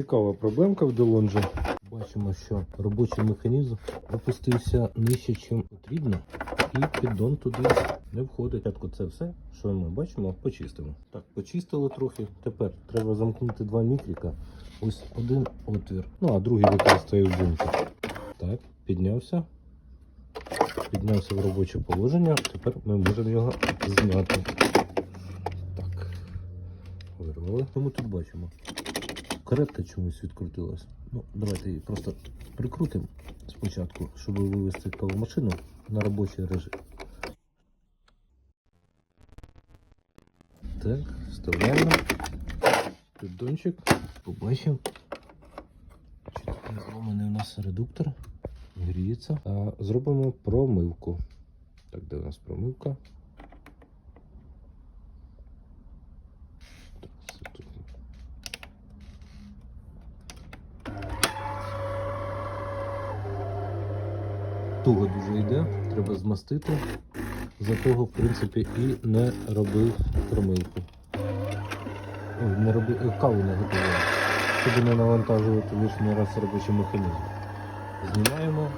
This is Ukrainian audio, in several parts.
Цікава проблемка в Делонжі. Бачимо, що робочий механізм опустився нижче, ніж потрібно, і піддон туди не входить. Спочатку це все, що ми бачимо, почистимо. Так, почистили трохи. Тепер треба замкнути два мікрика. Ось один отвір. Ну, а другий використаю в бункер. Так, піднявся. Піднявся в робоче положення. Тепер ми можемо його зняти. Так. Вирвали. Що ми тут бачимо? Каретка чомусь відкрутилась. Ну, давайте її просто прикрутимо спочатку, щоб вивести кавомашину на робочий режим. Так, вставляємо. Піддончик. Побачимо. Зломаний у нас редуктор. Гріється. А зробимо промивку. Так, де у нас промивка? Так, це тут. Туго дуже йде, треба змастити. За того, в принципі, і не робив промийку. Не робив, е, каву не готував, щоб не навантажувати лишній раз робочий механізм. Знімаємо,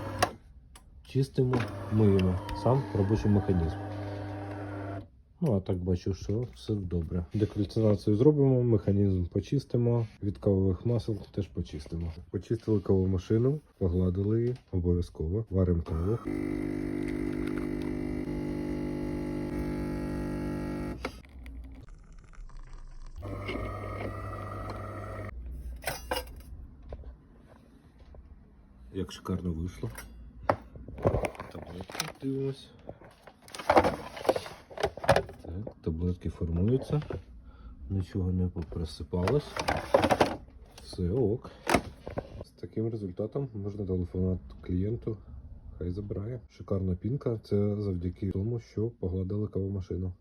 чистимо, миємо сам робочий механізм. Ну, а так бачу, що все добре. Декальцинацію зробимо, механізм почистимо, від кавових масел теж почистимо. Почистили кавомашину, погладили її обов'язково, варимо каву. Як шикарно вийшло. Таблетки дивимось. Так, таблетки формуються. Нічого не поприсипалось. Все ок. З таким результатом можна телефонувати клієнту. Хай забирає. Шикарна пінка. Це завдяки тому, що погладили кавомашину.